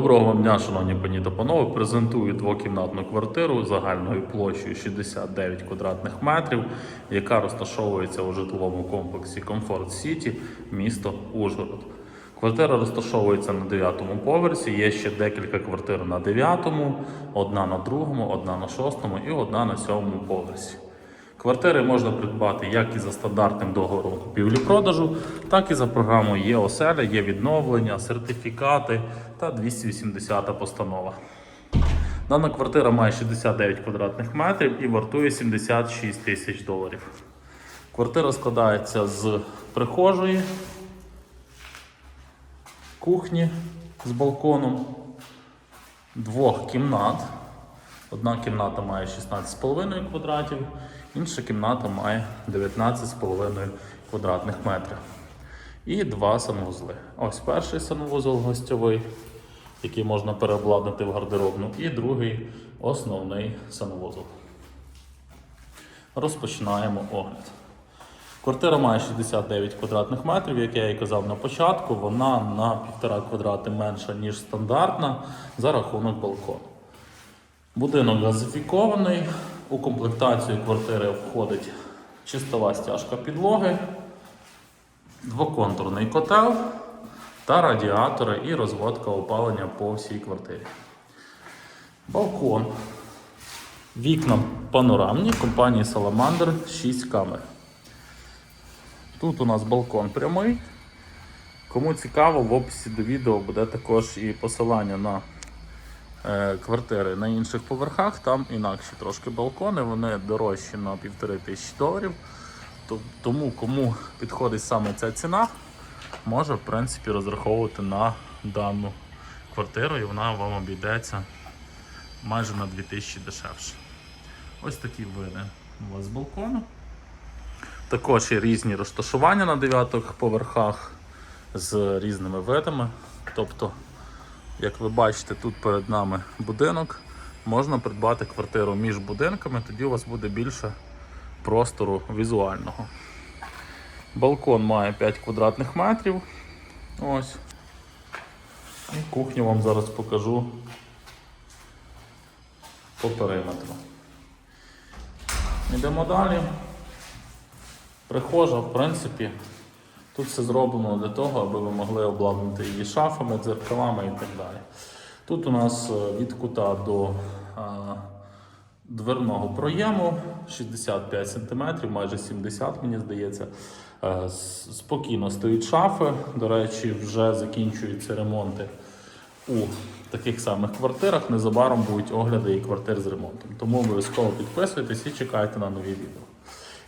Доброго вам дня, шановні пані та панове. Презентую двокімнатну квартиру загальною площею 69 квадратних метрів, яка розташовується у житловому комплексі Комфорт Сіті, місто Ужгород. Квартира розташовується на 9-му поверсі. Є ще декілька квартир на 9-му, одна на другому, одна на 6-му і одна на 7-му поверсі. Квартири можна придбати як і за стандартним договором купівлі-продажу, так і за програмою є оселя, є відновлення, сертифікати та 280 постанова. Дана квартира має 69 квадратних метрів і вартує 76 тисяч доларів. Квартира складається з прихожої, кухні з балконом, двох кімнат. Одна кімната має 16,5 квадратів, інша кімната має 19,5 квадратних метрів. І два санвузли. Ось перший санвузол гостьовий, який можна переобладнати в гардеробну, і другий основний санвузол. Розпочинаємо огляд. Квартира має 69 квадратних метрів, як я і казав на початку, вона на 1,5 квадрати менша, ніж стандартна за рахунок балкону. Будинок газифікований. У комплектацію квартири входить чистова стяжка підлоги, двоконтурний котел та радіатори і розводка опалення по всій квартирі. Балкон. Вікна панорамні компанії Salamander 6 камер. Тут у нас балкон прямий. Кому цікаво, в описі до відео буде також і посилання на квартири на інших поверхах. Там інакші трошки балкони, вони дорожчі на півтори тисячі доларів. Тому кому підходить саме ця ціна, може в принципі розраховувати на дану квартиру і вона вам обійдеться майже на 2000 дешевше. Ось такі види у вас з балкону. Також є різні розташування на дев'ятих поверхах з різними видами. Тобто, як ви бачите, тут перед нами будинок. Можна придбати квартиру між будинками, тоді у вас буде більше простору візуального. Балкон має 5 квадратних метрів. Ось. І кухню вам зараз покажу по периметру. Йдемо далі. Прихожа, в принципі, тут все зроблено для того, аби ви могли обладнати її шафами, дзеркалами і так далі. Тут у нас е, від кута до а, дверного проєму 65 см, майже 70 мені здається. Е, Спокійно стоять шафи. До речі, вже закінчуються ремонти у таких самих квартирах. Незабаром будуть огляди і квартир з ремонтом. Тому обов'язково підписуйтесь і чекайте на нові відео.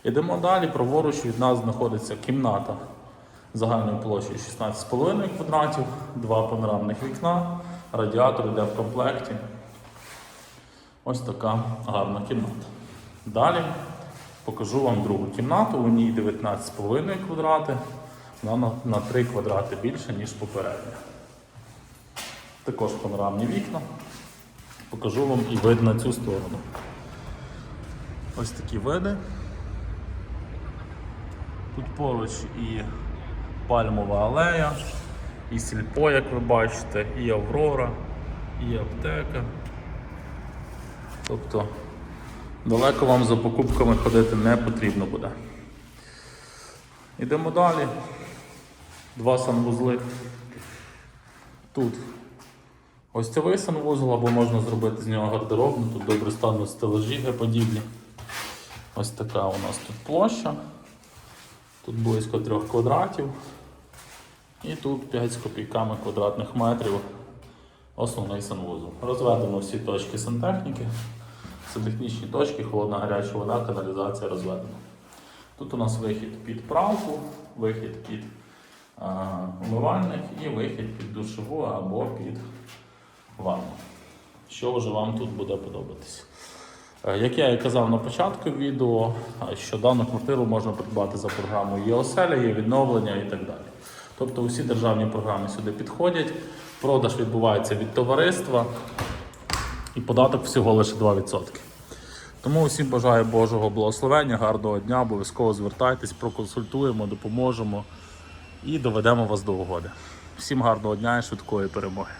Йдемо далі. Праворуч від нас знаходиться кімната загальною площею 16,5 квадратів, два панорамних вікна, радіатор йде в комплекті. Ось така гарна кімната. Далі покажу вам другу кімнату. У ній 19,5 квадрати, вона на, на 3 квадрати більше, ніж попередня. Також панорамні вікна. Покажу вам і вид на цю сторону. Ось такі види. Тут поруч і пальмова алея, і сільпо, як ви бачите, і Аврора, і аптека. Тобто далеко вам за покупками ходити не потрібно буде. Йдемо далі. Два санвузли. Тут гостьовий санвузол, або можна зробити з нього гардеробну, тут добре стануть стелажі подібні. Ось така у нас тут площа. Тут близько 3 квадратів. І тут 5 з копійками квадратних метрів основний санвузол. Розведено всі точки сантехніки. Це технічні точки, холодна гаряча вода, каналізація розведена. Тут у нас вихід під правку, вихід під а, умивальник і вихід під душову або під ванну. Що вже вам тут буде подобатись. Е, Як я і казав на початку відео, е, що дану квартиру можна придбати за програмою є оселя, є відновлення і так далі. Тобто усі державні програми сюди підходять, продаж відбувається від товариства і податок всього лише 2%. Тому усім бажаю Божого благословення, гарного дня, обов'язково звертайтесь, проконсультуємо, допоможемо і доведемо вас до угоди. Всім гарного дня і швидкої перемоги.